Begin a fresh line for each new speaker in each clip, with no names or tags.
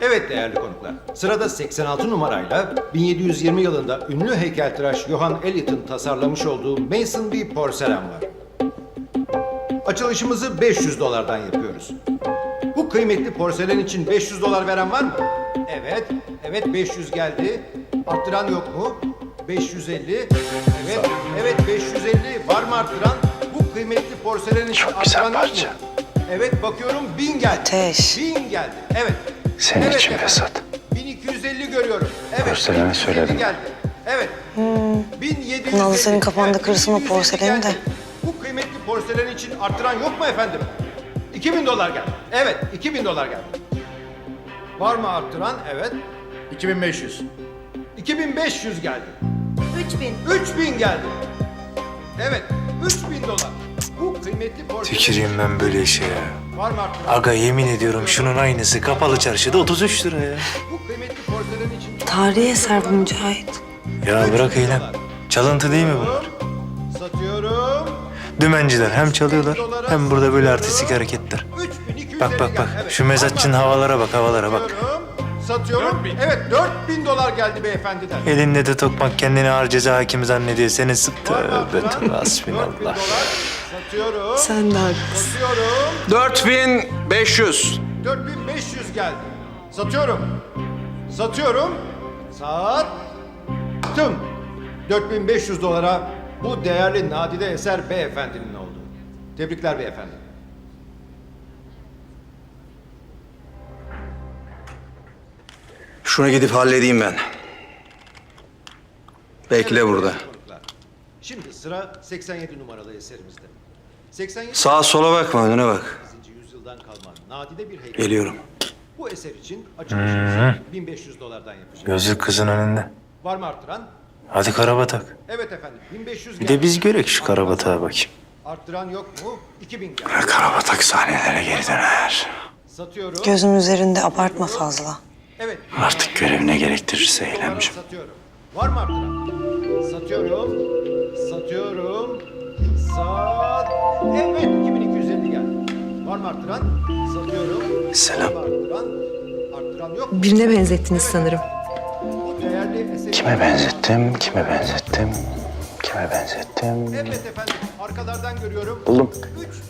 Evet değerli konuklar. Sırada 86 numarayla 1720 yılında ünlü heykeltıraş Johann Elliot'ın tasarlamış olduğu Mason B porselen var. Açılışımızı 500 dolardan yapıyoruz. Bu kıymetli porselen için 500 dolar veren var mı? Evet, evet 500 geldi. Arttıran yok mu? 550. Evet, evet 550. Var mı arttıran? Bu kıymetli porselen için
Çok güzel
arttıran yok
parça.
mu? Evet bakıyorum 1000 geldi.
Ateş.
1000 geldi. Evet.
Senin
evet
için. Fesat.
1250 görüyorum. Evet.
Porseleni
1250
söyledim.
Geldi. Evet. 1750.
Nazlı senin kafanda
Evet,
kırsın o
1250
porseleni de.
Bu kıymetli porselen için arttıran yok mu efendim? 2000 dolar geldi. Evet, 2000 dolar geldi. Var mı arttıran? Evet.
2500.
2500 geldi.
3000.
3000 geldi. Evet, 3000 dolar. Bu kıymetli porselen
Tüküreyim ben böyle işe ya.
Var mı arttıran?
Aga yemin ediyorum şunun aynısı kapalı çarşıda 33 lira ya.
Bu kıymetli porselen için
Tarihi eser bu Mücahit.
Ya bırak eylem. Çalıntı değil mi bunlar?
Satıyorum.
Dümenciler hem çalıyorlar hem burada böyle artistik hareketler.
3250
Bak bak bak şu mezatçının havalara bak havalara bak.
Satıyorum. Satıyorum. Evet 4000 dolar geldi beyefendiden.
Elinde de tokmak kendini ağır ceza hakimi zannediyor. Seni sık
Var mı
tövbe tövbe
4000
hasbinallah.
Satıyorum.
Sen de haklısın.
Satıyorum.
4500.
4500 geldi. Satıyorum. Satıyorum. Sattım. 4500 dolara bu değerli nadide eser beyefendinin oldu. Tebrikler beyefendi.
Şunu gidip halledeyim ben. Bekle burada.
Şimdi sıra 87 numaralı eserimizde. 87
Sağa sola bakma önüne bak.
8. yüzyıldan kalma nadide bir heykel.
Geliyorum.
Bu eser için açılışımızı 1500 dolardan yapacağız.
Gözlük kızın önünde.
Var mı arttıran?
Hadi karabatak.
Evet efendim 1500
Bir
geldi.
de biz görek şu karabatağa bakayım.
Arttıran yok mu? 2000 geldi.
Karabatak sahnelere geri döner.
Satıyorum.
Gözüm üzerinde abartma fazla.
Evet.
Artık görevine gerektirirse
dolara
eylemcim.
Satıyorum. Var mı arttıran? Satıyorum. Satıyorum. Sat. Evet 2250 geldi. Var mı arttıran? Satıyorum.
Selam.
Var mı arttıran? Arttıran yok mu?
Birine benzettiniz sanırım.
Bu değerli eseri...
Kime benzettim, kime benzettim, kime benzettim.
Evet efendim. Arkalardan görüyorum.
Buldum.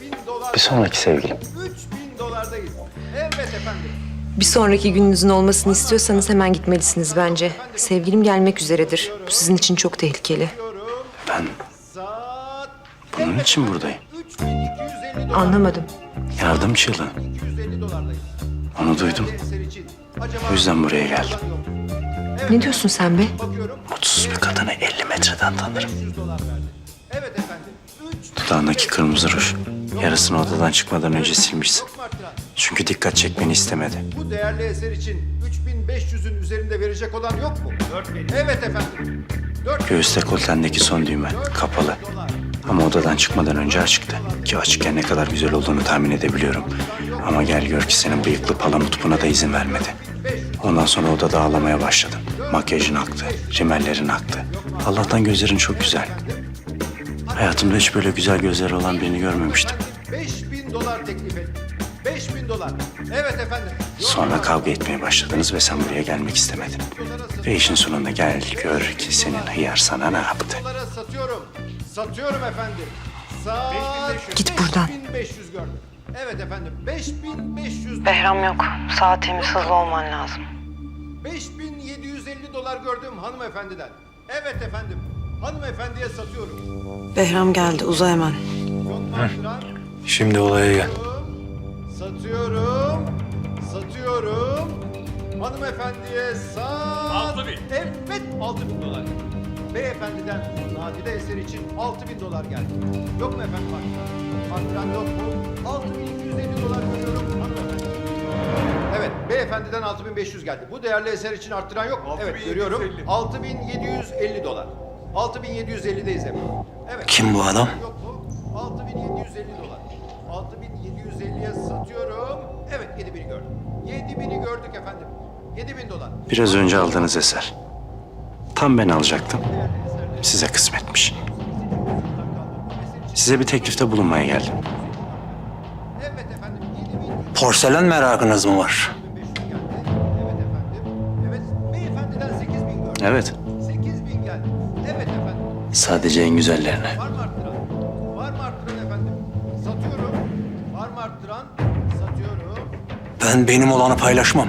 3000 dolar.
Bir sonraki sevgilim.
3000 dolardayız. Evet efendim.
Bir sonraki gününüzün olmasını istiyorsanız hemen gitmelisiniz bence. Sevgilim gelmek üzeredir. Bu sizin için çok tehlikeli.
Ben
Saat.
Bunun için buradayım.
3250 dolar.
Anlamadım.
Yardım çığlığı.
250 dolardayız.
Onu duydum. O yüzden buraya geldim.
Ne diyorsun sen be?
Mutsuz bir kadını 50 metreden tanırım.
500 dolar verdi. Evet efendim. 3
Dudağındaki kırmızı ruj. Yarısını odadan çıkmadan önce silmişsin. Çünkü dikkat çekmeni istemedi.
Bu değerli eser için 3500'ün üzerinde verecek olan yok mu? 4000. Evet efendim. 4
Göğüs dekoltendeki son düğmen kapalı. Ama odadan çıkmadan önce açıktı. Ki açıkken ne kadar güzel olduğunu tahmin edebiliyorum. Ama gel gör ki senin bıyıklı palamut buna da izin vermedi. Ondan sonra odada ağlamaya başladın. Makyajın aktı, rimellerin aktı. Allah'tan gözlerin çok güzel. Hayatımda hiç böyle güzel gözleri olan birini görmemiştim.
5000 dolar teklif etti. 5000 dolar. Evet efendim.
Sonra kavga etmeye başladınız ve sen buraya gelmek istemedin. Ve işin sonunda gel gör ki senin hıyar sana ne yaptı.
Dolara satıyorum. Efendim. Saat
Git buradan.
5500 gördüm. Evet efendim. 5500
Behram yok. Saat temiz hızlı olman lazım.
5750 dolar gördüm hanımefendiden. Evet efendim. Hanımefendiye satıyorum.
Behram geldi uza hemen.
Şimdi olaya gel.
Satıyorum. Satıyorum. Hanımefendiye sat.
6000.
Evet 6000 dolar. Beyefendiden nadide eser için 6000 dolar geldi. Yok mu efendim arttıran? Arttıran yok mu? 6250 dolar görüyorum hanımefendi. Evet beyefendiden 6500 geldi. Bu değerli eser için arttıran yok mu? Evet görüyorum. 6750 dolar. 6750'deyiz efendim. Evet.
Kim bu adam?
Yok mu? 6750 dolar. 6750'ye satıyorum. Evet 7000'i gördüm. 7000'i gördük efendim. 7000 dolar.
Biraz önce aldığınız eser. Tam ben alacaktım. Size kısmetmiş. Size bir teklifte bulunmaya geldim.
Porselen merakınız mı var?
Evet. Sadece en güzellerine.
Efendim? Satıyorum. Var mı arttıran?
Ben benim olanı paylaşmam.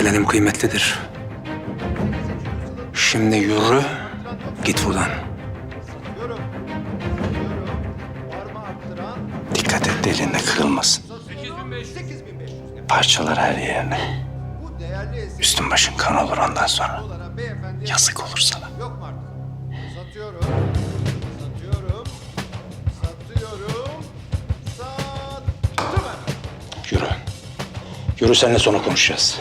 Porselenim kıymetlidir. Şimdi yürü, git buradan.
Dikkat et de elinde kırılmasın.
Satıyorum. 8500 geldi.
Parçalar her yerine. Üstün başın kan olur ondan sonra. Yazık olur sana. Yürü. Yürü seninle sonra konuşacağız.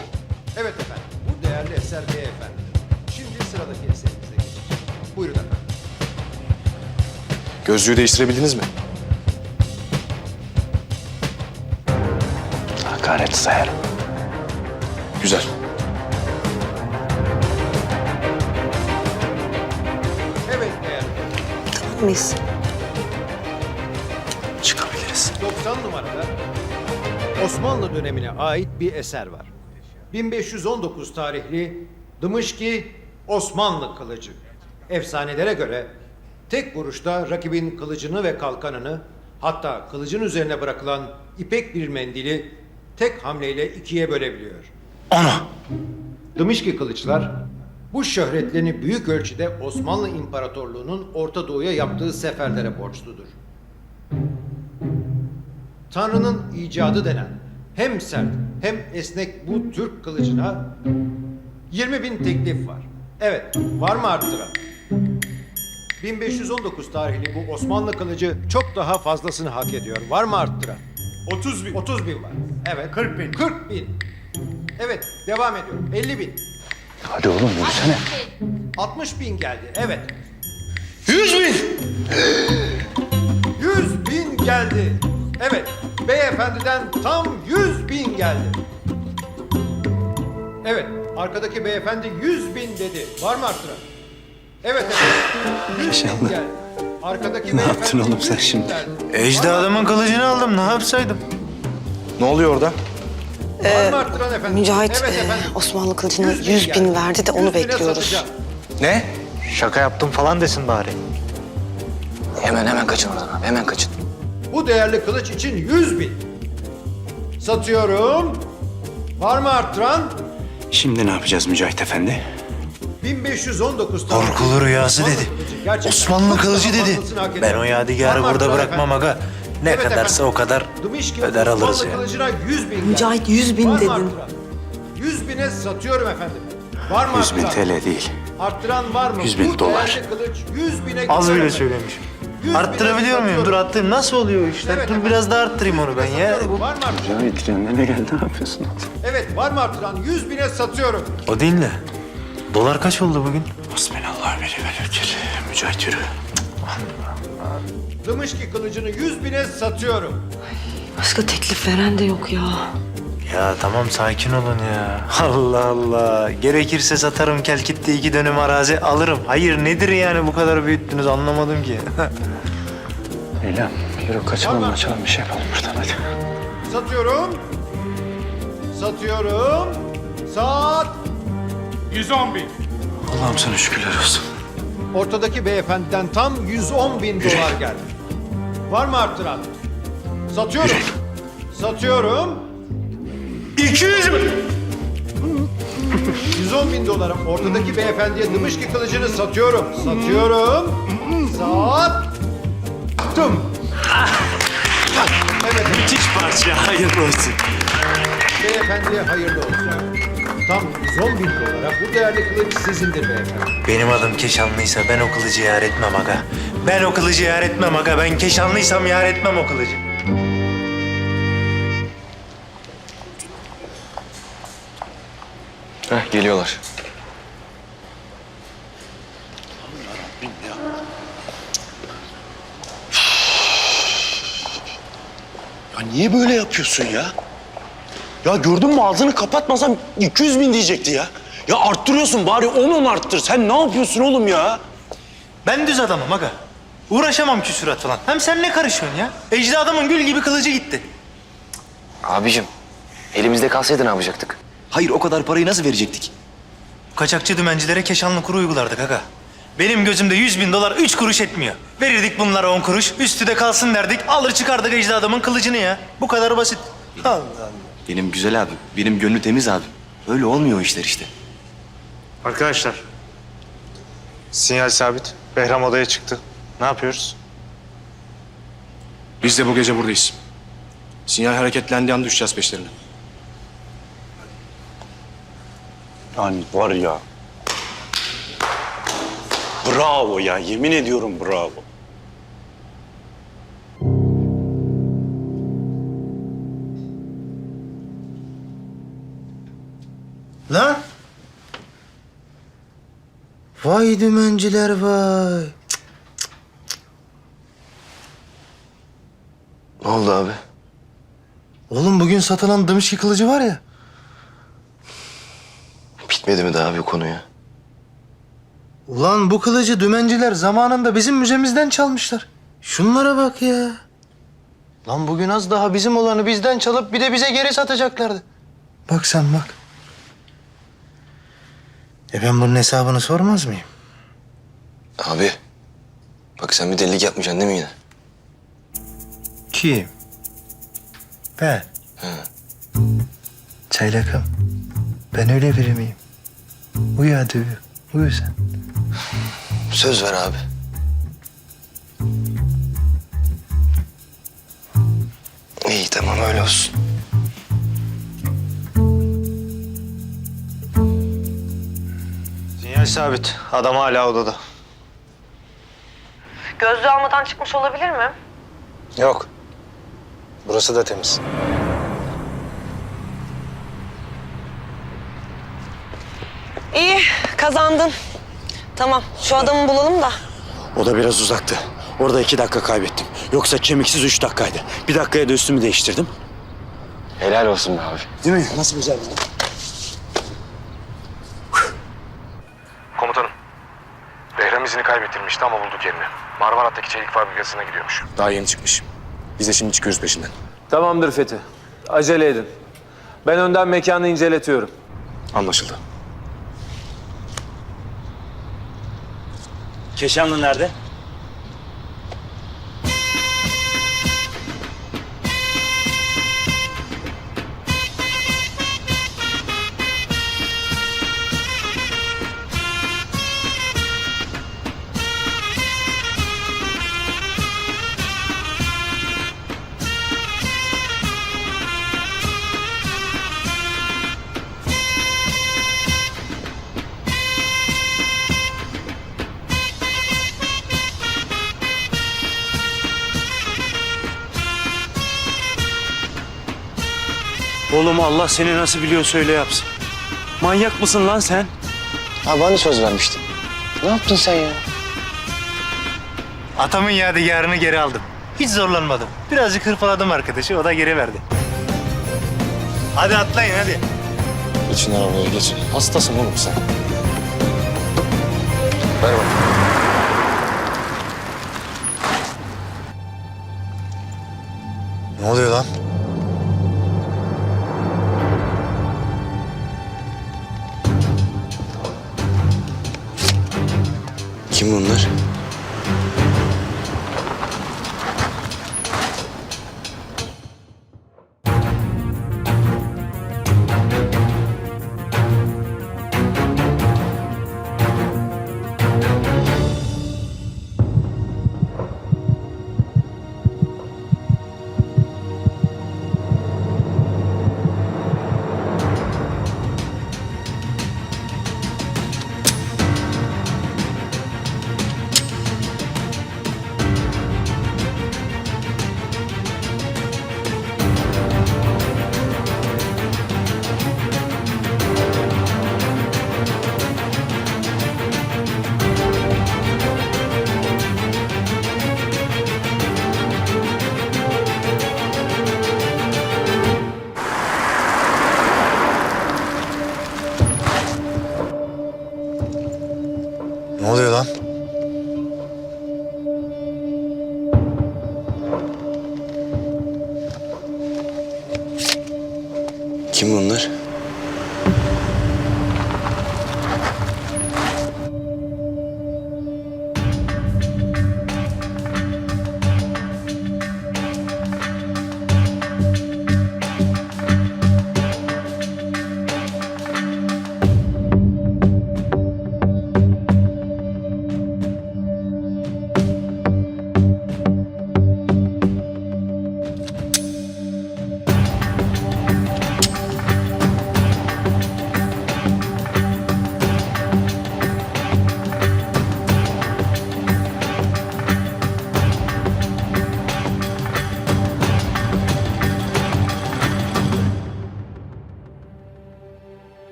Gözlüğü değiştirebildiniz mi?
Hakaret sayarım.
Güzel.
Evet değerli.
Tamam mıyız?
Çıkabiliriz.
90 numarada Osmanlı dönemine ait bir eser var. 1519 tarihli Dımışki Osmanlı kılıcı. Efsanelere göre tek vuruşta rakibin kılıcını ve kalkanını hatta kılıcın üzerine bırakılan ipek bir mendili tek hamleyle ikiye bölebiliyor.
Onu.
Dımışki kılıçlar bu şöhretlerini büyük ölçüde Osmanlı İmparatorluğu'nun Orta Doğu'ya yaptığı seferlere borçludur. Tanrı'nın icadı denen hem sert hem esnek bu Türk kılıcına 20 bin teklif var. Evet, var mı arttıran? 1519 tarihli bu Osmanlı kılıcı çok daha fazlasını hak ediyor. Var mı arttıran? 30 bin. 30 bin var. Evet. 40 bin. 40 bin. Evet, devam ediyorum. 50 bin.
Hadi oğlum yürüsene.
60 bin geldi. Evet.
100 bin!
100 bin geldi. Evet. Beyefendiden tam 100 bin geldi. Evet. Arkadaki beyefendi 100 bin dedi. Var mı arttıran? Evet efendim. 100 bin
Keşanlı.
geldi. Arkadaki
Ne yaptın oğlum
100
sen şimdi?
Ecdadımın kılıcını aldım ne yapsaydım?
Ne oluyor orada?
Efendim?
Mücahit
evet
e. Osmanlı kılıcına
100 bin
100 bin
geldi.
verdi de
100
onu bekliyoruz.
Ne?
Şaka yaptım falan desin bari.
Hemen hemen kaçın oradan. Hemen kaçın.
Bu değerli kılıç için 100 bin. Satıyorum. Var mı arttıran?
Şimdi ne yapacağız Mücahit Efendi?
1519 tarihli
Korkulu rüyası dedi.
gerçekten
Osmanlı kılıcı dedi. Ben o yadigarı burada bırakmam aga. Ne
Evet
kadarsa
efendim.
o kadar öder
Osmanlı
alırız yani.
100 bin
Mücahit,
geldi.
100 bin dedin.
100 bine satıyorum efendim. Var mı
100 bin
arttıran?
TL değil.
Arttıran var mı?
100 bin
Bu
dolar.
değerli kılıç 100 bine
Az bile
efendim.
söylemişim.
100 bine
Arttırabiliyor muyum? Dur arttırayım. Nasıl oluyor işler?
Evet
Dur
efendim.
biraz daha arttırayım onu ben ya. Bu-
Var mı arttıran?
Mücahit kendine gel ne yapıyorsun?
Evet var mı arttıran? 100 bine satıyorum.
O değil de. Dolar kaç oldu bugün?
Hasbinallah ve ni'mel vekil. Mücahit yürü.
Dımışki kılıcını 100 bine satıyorum.
Başka teklif veren de yok ya.
Ya tamam sakin olun ya. Allah Allah. Gerekirse satarım Kelkit'te iki dönüm arazi alırım. Hayır nedir yani bu kadar büyüttünüz anlamadım ki.
Eylem yürü kaçalım kaçalım bir şey yapalım buradan hadi.
Satıyorum. Satıyorum. Sat.
110 bin.
Allah'ım sana şükürler olsun.
Ortadaki beyefendiden tam 110 bin dolar geldi. Var mı arttıran? Satıyorum. Satıyorum.
200 mü?
110 bin dolara ortadaki beyefendiye Dımışki kılıcını satıyorum. Satıyorum. Sattım. Evet,
Müthiş parça hayırlı olsun.
beyefendiye hayırlı olsun. Tam 110 bin dolara bu değerli kılıç sizindir beyefendi.
Benim adım Keşanlıysa ben o kılıcı yar etmem aga. Ben o kılıcı yar etmem aga. Ben Keşanlıysam yar etmem o kılıcı.
Heh, geliyorlar.
Ya niye böyle yapıyorsun ya? Ya gördün mü ağzını kapatmasam 200 bin diyecekti ya. Ya arttırıyorsun bari 10 arttır. Sen ne yapıyorsun oğlum ya?
Ben düz adamım aga. Uğraşamam küsurat falan. Hem sen ne karışıyorsun ya? Ecdadımın gül gibi kılıcı gitti.
Abicim elimizde kalsaydı ne yapacaktık?
Hayır o kadar parayı nasıl verecektik?
Kaçakçı dümencilere keşanlı kuru uygulardık aga. Benim gözümde yüz bin dolar üç kuruş etmiyor. Verirdik bunlara on kuruş, üstü de kalsın derdik. Alır çıkardık ecdadımın kılıcını ya. Bu kadar basit. Allah Allah.
Benim güzel abi. Benim gönlü temiz abi. Öyle olmuyor işler işte.
Arkadaşlar. Sinyal sabit. Behram odaya çıktı. Ne yapıyoruz?
Biz de bu gece buradayız. Sinyal hareketlendiği an düşeceğiz peşlerine.
Yani var ya. Bravo ya yemin ediyorum bravo.
Lan! Vay dümenciler vay.
Ne oldu abi?
Oğlum bugün satılan dımışki kılıcı var ya.
Bitmedi mi daha bir konu ya?
Ulan bu kılıcı dümenciler zamanında bizim müzemizden çalmışlar. Şunlara bak ya. Lan bugün az daha bizim olanı bizden çalıp bir de bize geri satacaklardı. Bak sen bak. E ben bunun hesabını sormaz mıyım?
Abi bak sen bir delilik yapmayacaksın değil mi yine?
Kim? Ben. Çaylakım. Ben öyle biri miyim? Uyu hadi uyu. Uyu sen.
Söz ver abi. İyi tamam öyle olsun.
Sabit. Adam hala odada.
Gözlüğü almadan çıkmış olabilir mi?
Yok. Burası da temiz.
İyi kazandın. Tamam şu adamı bulalım da.
O da biraz uzaktı. Orada iki dakika kaybettim. Yoksa kemiksiz üç dakikaydı. Bir dakikaya da üstümü değiştirdim.
Helal olsun be abi.
Değil mi? Nasıl güzel
Komutanım. Behram izini ama bulduk yerini. Marmarat'taki çelik fabrikasına gidiyormuş.
Daha yeni çıkmış. Biz de şimdi çıkıyoruz peşinden.
Tamamdır Fethi. Acele edin. Ben önden mekanı inceletiyorum.
Anlaşıldı.
Keşanlı nerede? Oğlum Allah seni nasıl biliyor söyle yapsın. Manyak mısın lan sen?
Abi hani söz vermiştin? Ne yaptın sen ya?
Atamın yadigarını geri aldım. Hiç zorlanmadım. Birazcık hırpaladım arkadaşı, o da geri verdi. Hadi atlayın hadi.
Geçin arabaya geçin. Hastasın oğlum sen. Ver bak.
Ne oluyor lan?
Bunlar?
Ne oluyor lan?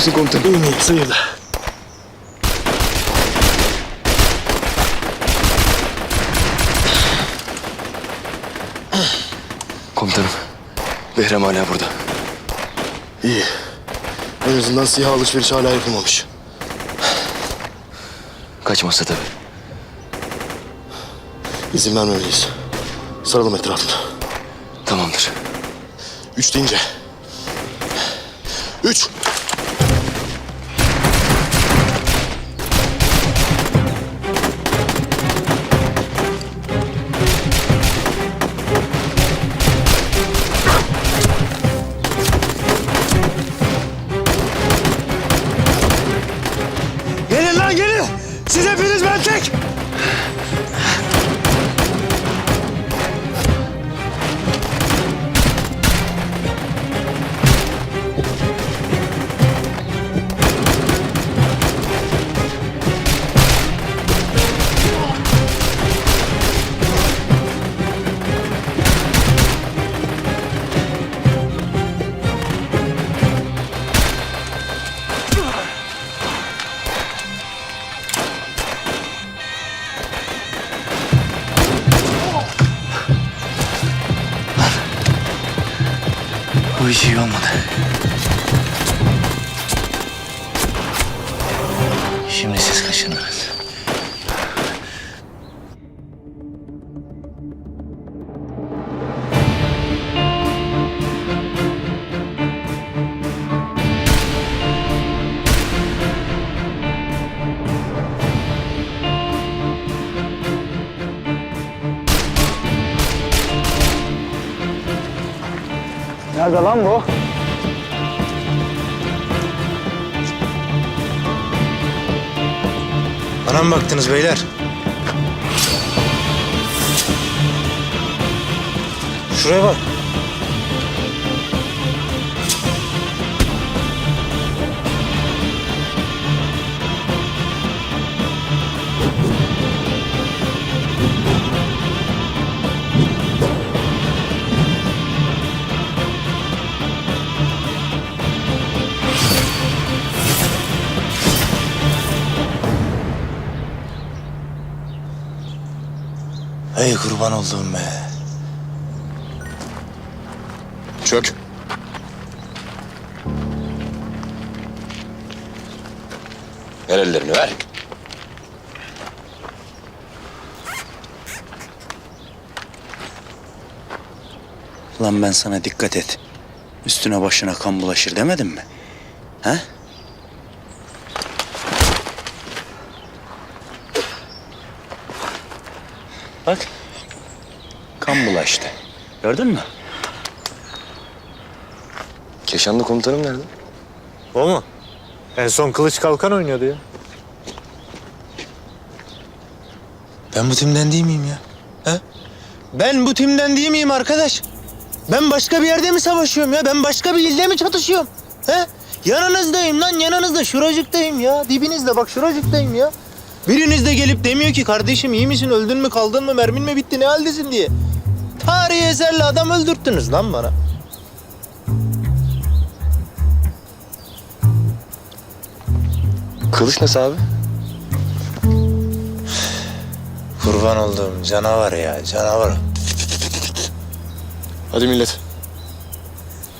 Misin komutanım? İyiyim iyiyim sıyırdı. Komutanım. Behrem hala burada. İyi. En azından siyah alışveriş hala yapılmamış. Kaçmazsa tabii. İzin vermemeliyiz. Saralım etrafını. Tamamdır. Üç deyince. Üç.
Nerede lan bu?
Bana mı baktınız beyler? Şuraya bak. Ey kurban olduğum be.
Çök.
Ver ellerini ver.
Lan ben sana dikkat et. Üstüne başına kan bulaşır demedim mi? He? Bak. Kan bulaştı. Gördün mü?
Keşanlı komutanım nerede?
O mu? En son kılıç kalkan oynuyordu ya. Ben bu timden değil miyim ya? He? Ben bu timden değil miyim arkadaş? Ben başka bir yerde mi savaşıyorum ya? Ben başka bir ilde mi çatışıyorum? He? Yanınızdayım lan yanınızda. Şuracıktayım ya. Dibinizde bak şuracıktayım ya. Biriniz de gelip demiyor ki kardeşim iyi misin öldün mü kaldın mı mermin mi bitti ne haldesin diye. Tarihi eserle adam öldürttünüz lan bana.
Kılıç nasıl abi?
Kurban olduğum canavar ya canavar.
Hadi millet.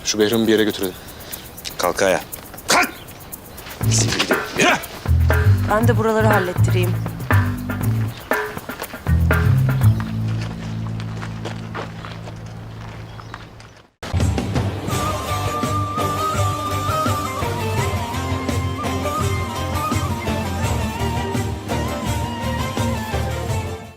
Şu Behram'ı bir yere götürelim.
Kalk ayağa.
Ben de buraları hallettireyim.